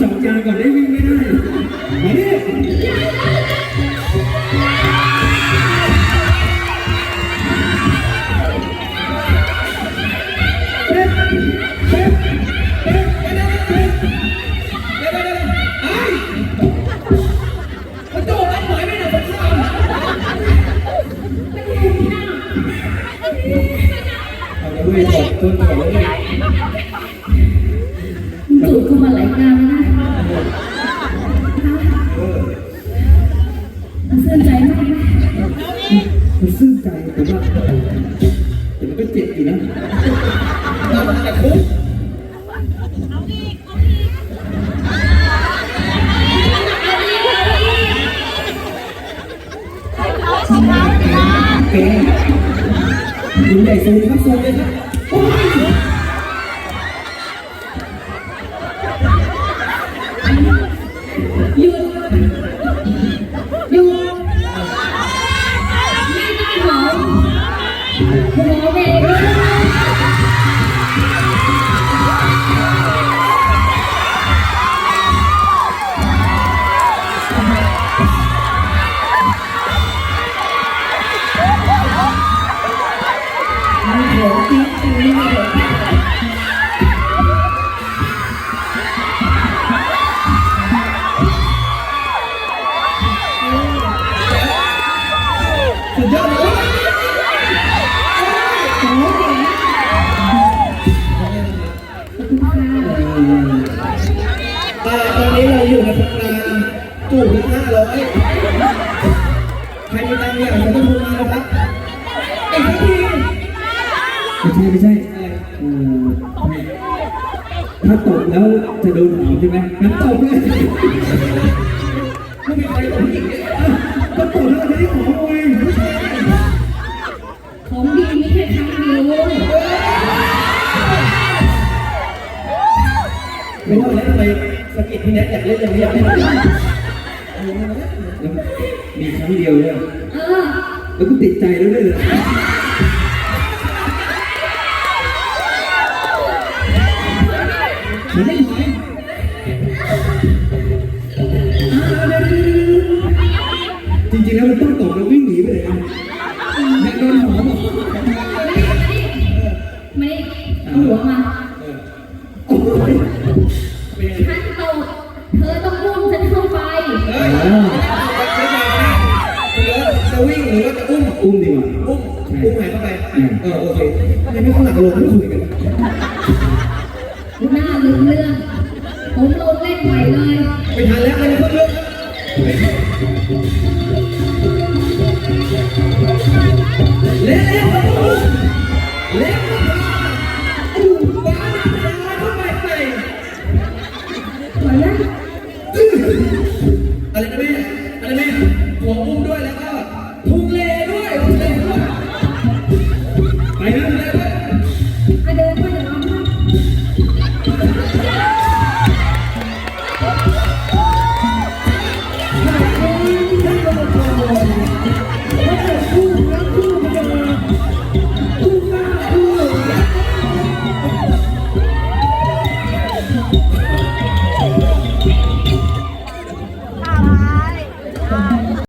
จอกยางก่อนได้วิ่งไม่ได้มาดิเอาละเว้ยถอดต้นก่อน งานนะมันเสื่อใจมากไหมมันซึ้งใจแต่ว่าแต่มันก็เจ็บอยู่นะเรามาแต่คุกแกคุณใหญ่สูงครับสูงเลยครับ สุดยอดเลยโอ้โหแต่ตอนนี้เราอยู่ในโครงการจูบห้าร้อยใครมีตังค์เนี่ยจะต้องพูดมานะครับอีกที ไม่ใช่ไม่ใช่เออถ้าตกแล้วจะโดนหอมใช่ไหมงั้นตกเลยไม่มีใครตกอีกเนี่ยก็ตกแล้วจะได้หอมไงของดีมีแค่ครั้งเดียวไม่ว่าแล้วทำไมสกิดพี่แน็กอยากเล่นอย่างนี้อยากเล่นอย่างนี้แล้วมีครั้งเดียวเนี่ยเออแล้วก็ติดใจแล้วด้วยเลยมั ไม่ไหวจริงๆแล้วมันต้องตกแล้ววิ่งหนีไปเลยนะแม่โดนหอมบอกไม่เอาหัวมาโอ้ยฉันตกเธอต้องอุ้มฉันเข้าไปเฮ้ยไม่ได้จะวิ่งหรือว่าจะอุ้ม อุ้มดีกว่าอุ้ม อุ้มหายเข้าไป เออโอเคทำไมไม่ข้างหลังลงไม่คุยกัน หน้าลืมเรื่อง ผมลงเล่นไหวเลยไปทันแล้วไม่ทันแล้วเล่นเล่นเล่นอู่บ้านเข้าไปไปอะไรนะอะไรนะแม่อะไรแม่หัวมุมด้วยแล้วก็พุงเลด้วยพุงเลด้วยไปนะไปเลย I don't know.